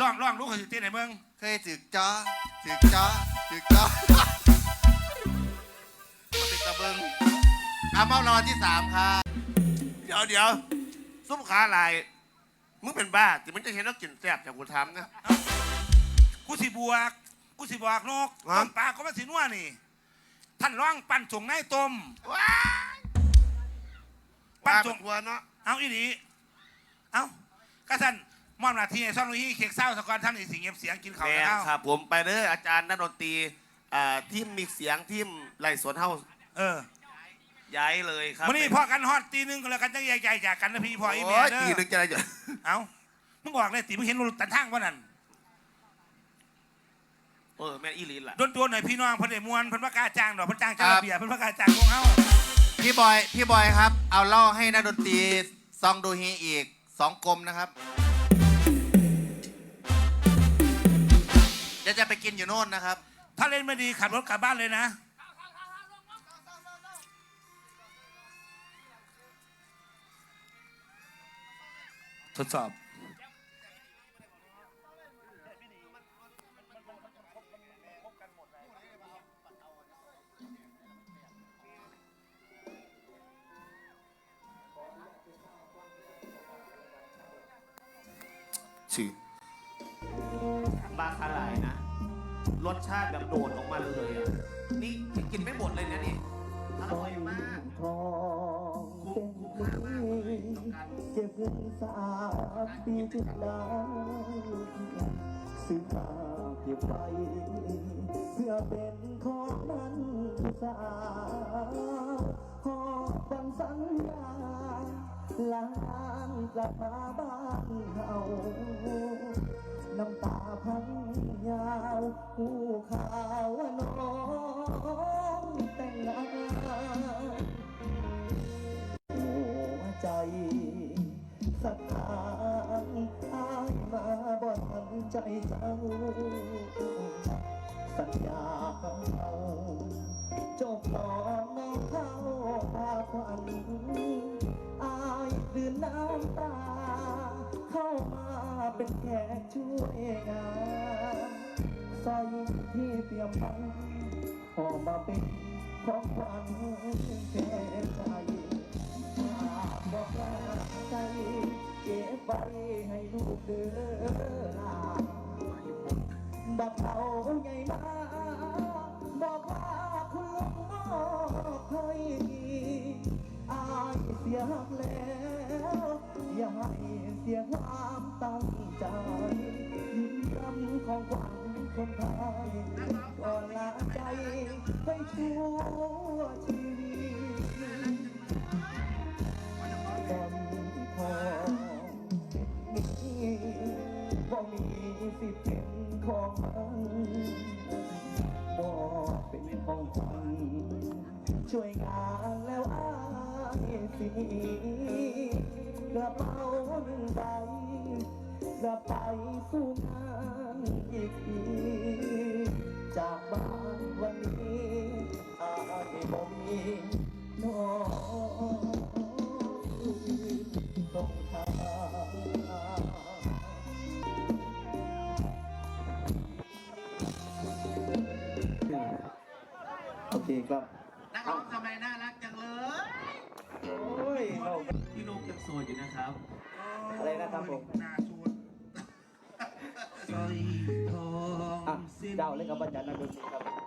ร้องร้องรู้เขาสิเต้นไหนเมืองเคยถึกจ้าถึกจ้าถึกจ้าติดตะเบิงเอามอบรางวัลที่สามครับเดี๋ยวเดี๋ยวซุปขาลาย มึงเป็นบ้าแต่มึงจะเห็นแล้วกลิ่นแซ่บจากกูทำนะ กูสิบวก กูสิบวกนกครับต้นปลาก็มาสินัวนี่ ท่านร้องปั่นส่งในต้ม ว้ายปั่นบ้าส่เป็งนวัวเนาะเอาอีนีเอากระสัน มอบหน้าที่ให้ซ่อนลุยเค้กเศร้าสกอนท่านอีสิเงียบเสียงกินข้าวแมแล้นวครับ ผมไปเด้ออาจารย์นักดนตรีอ่าทีมมีเสียงทีมไหลสวนเฮาเออย้ายเลยครับวันนี้พ่อกันฮอดตีหนึงก็แล้วกันจังใหญ่ๆจากกันนะพี่พ่ออีเมีโอ้ยยเด้ตีอนึงจะอะไรจะเอามึงบอกเลยตีมึงเห็นรถตันทางวะนั่น เออแม่นอีหลีนล่ะโดนตัวหน่อยพี่น้องเพิ่นได้มวนเพิ่นว่ากล้าจ้างดอกเพิ่นจ้างเจ้าระเบียบเพิ่นว่ากล้าจ้างวงเฮาพี่บอย พี่บอยครับ เอาเหล่าให้นักดนตรีซองดูฮีอีกสองกลมนะครับ ดี๋ยวจะไปกินอยู่โน่นนะครับ ถ้าเล่นไม่ดีขับรถกลับบ้านเลยนะ ทดสอบ ชื่อ บ้าขาลายนะ รสชาติแบบโดดออกมาเลยอะนี่กินไม่หมดเลยนะนี่อร่อยมากทองเป็นเก็บเงินสามปีที่แล้วซื้อมาเก็บไว้เพื่อเป็นของมันสาวหอบวันสัญญาล้านกลับมาบ้านเฮา น้ำตาพังยาวหูข่าวว่าน้องแต่งงานหัวใจสถานอายมาบ่ทันใจเจ้า สัญญาของเราจบลองมองเข้าพาควันอายดื่นน้ำตา เข้ามาเป็นแขกช่วยงานใส่ที่เตรียมไว้ขอมาเป็นของขวัญแก่ใจบอกว่าใจเก็บไว้ให้ลูกเด้อบักเขาใหญ่มาบอกว่าคุณลุงมอบให้อา ยเสียแล้วอย่าให้เสียความตั้งใจยิ้มรำของขวัญคนไทยก่อนลาใจไปชั่วชีวิตบนทองมีบ่มีสิทธิ์เป็นของมันบ่เป็นของขวัญช่วยงานแล้วอาย สิกระเป๋าหนึ่งใบกระไปสู่งานอีกทีจากบ้านวันนี้อายบ่มีน้องต้องทโอเคครับนักร้องทำไมน่ารักจังเลยโอ้ ยเราพี่นุ๊กยังโสดอยู่นะครับ อะไรนะครับผมหน้าสูดสร้อยทองอะเดาเลยครับอาจารย์นักดนตรีครับ